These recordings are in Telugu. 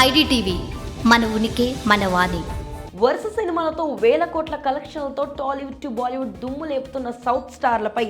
ఐడిటీవీ మన ఉనికి మన వాణి. వరుస సినిమాలతో వేల కోట్ల కలెక్షన్లతో టాలీవుడ్ టు బాలీవుడ్ దుమ్ము లేపుతున్న సౌత్ స్టార్లపై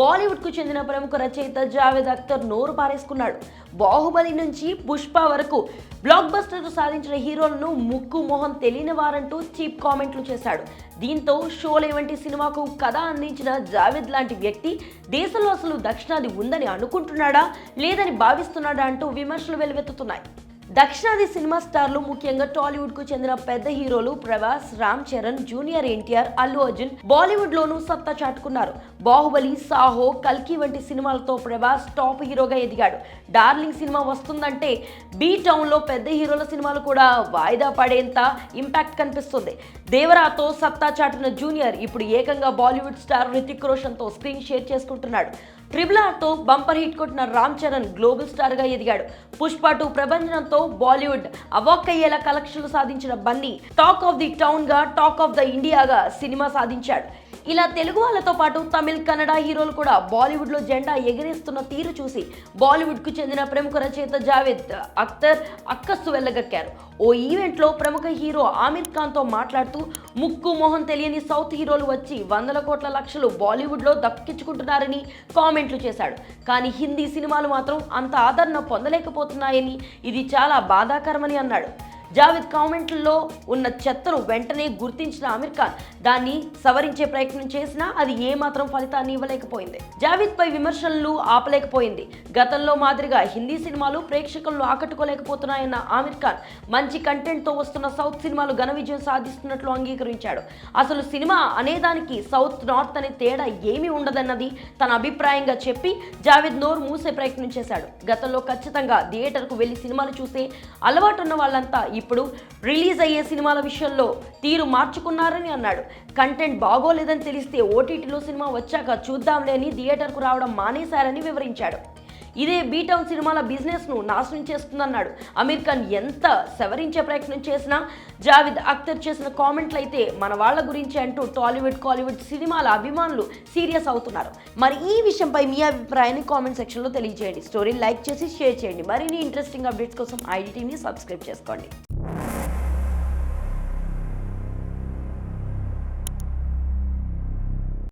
బాలీవుడ్కు చెందిన ప్రముఖ రచయిత జావేద్ అఖ్తర్ నోరు పారేసుకున్నాడు. బాహుబలి నుంచి పుష్ప వరకు బ్లాక్ బస్టర్ సాధించిన హీరోలను ముక్కు మొహం తెలియని వారంటూ చీప్ కామెంట్లు చేశాడు. దీంతో షోలే వంటి సినిమాకు కథ అందించిన జావేద్ లాంటి వ్యక్తి దేశంలో అసలు దక్షిణాది ఉందని అనుకుంటున్నాడా లేదని భావిస్తున్నాడా అంటూ విమర్శలు వెలువెత్తుతున్నాయి. దక్షిణాది సినిమా స్టార్లు ముఖ్యంగా టాలీవుడ్కు చెందిన పెద్ద heroes Prabhas Ram Charan junior NTR Allu Arjun Bollywood లోనూ సత్తా చాటుకున్నారు. బాహుబలి సాహో కల్కి వంటి సినిమాలతో ప్రభాస్ టాప్ హీరోగా ఎదిగాడు. డార్లింగ్ సినిమా వస్తుందంటే బీ టౌన్లో పెద్ద హీరోల సినిమాలు కూడా వాయిదా పడేంత ఇంపాక్ట్ కనిపిస్తుంది. దేవరాతో సత్తా చాటిన జూనియర్ ఇప్పుడు ఏకంగా బాలీవుడ్ స్టార్ రితిక్ రోషన్తో స్క్రీన్ షేర్ చేసుకుంటున్నాడు. ట్రిపుల్ ఆర్తో బంపర్ హిట్ కొట్టిన రామ్ చరణ్ గ్లోబల్ స్టార్గా ఎదిగాడు. పుష్ప టూ ప్రభంజనంతో బాలీవుడ్ అవాక్కయ్యేలా కలెక్షన్లు సాధించిన బన్నీ టాక్ ఆఫ్ ది టౌన్గా టాక్ ఆఫ్ ద ఇండియాగా సినిమా సాధించాడు. ఇలా తెలుగు వాళ్ళతో పాటు తమిళ్ కన్నడ హీరోలు కూడా బాలీవుడ్లో జెండా ఎగిరేస్తున్న తీరు చూసి బాలీవుడ్కు చెందిన ప్రముఖ రచయిత జావేద్ అఖ్తర్ అక్కస్సు వెళ్ళగక్కారు. ఓ ఈవెంట్లో ప్రముఖ హీరో ఆమిర్ ఖాన్తో మాట్లాడుతూ ముక్కు మొహం తెలియని సౌత్ హీరోలు వచ్చి వందల కోట్ల లక్షలు బాలీవుడ్లో దక్కించుకుంటున్నారని కామెంట్లు చేశాడు. కానీ హిందీ సినిమాలు మాత్రం అంత ఆదరణ పొందలేకపోతున్నాయని ఇది చాలా బాధాకరమని అన్నాడు. జావేద్ కామెంట్లలో ఉన్న చెత్తను వెంటనే గుర్తించిన ఆమిర్ ఖాన్ దాన్ని సవరించే ప్రయత్నం చేసినా అది ఏమాత్రం ఫలితాన్ని ఇవ్వలేకపోయింది. జావేద్ పై విమర్శలను ఆపలేకపోయింది. గతంలో మాదిరిగా హిందీ సినిమాలు ప్రేక్షకులను ఆకట్టుకోలేకపోతున్నాయన్న ఆమిర్ ఖాన్ మంచి కంటెంట్తో వస్తున్న సౌత్ సినిమాలు ఘన విజయం సాధిస్తున్నట్లు అంగీకరించాడు. అసలు సినిమా అనేదానికి సౌత్ నార్త్ అనే తేడా ఏమీ ఉండదన్నది తన అభిప్రాయంగా చెప్పి జావేద్ నోరు మూసే ప్రయత్నం చేశాడు. గతంలో ఖచ్చితంగా థియేటర్కు వెళ్ళి సినిమాలు చూసే అలవాటున్న వాళ్ళంతా ఇప్పుడు రిలీజ్ అయ్యే సినిమాల విషయంలో తీరు మార్చుకున్నారని అన్నాడు. కంటెంట్ బాగోలేదని తెలిస్తే ఓటీటీలో సినిమా వచ్చాక చూద్దాంలే అని థియేటర్కు రావడం మానేశారని వివరించాడు. ఇదే బీటౌన్ సినిమాల బిజినెస్ను నాశనం చేస్తుందన్నాడు. అమీర్ ఖాన్ ఎంత సవరించే ప్రయత్నం చేసినా జావిద్ అఖ్తర్ చేసిన కామెంట్లు అయితే మన వాళ్ళ గురించి అంటూ టాలీవుడ్ కాలీవుడ్ సినిమాల అభిమానులు సీరియస్ అవుతున్నారు. మరి ఈ విషయంపై మీ అభిప్రాయాన్ని కామెంట్ సెక్షన్లో తెలియజేయండి. స్టోరీ లైక్ చేసి షేర్ చేయండి. మరిన్ని ఇంట్రెస్టింగ్ అప్డేట్స్ కోసం ఐడిటీని సబ్స్క్రైబ్ చేసుకోండి.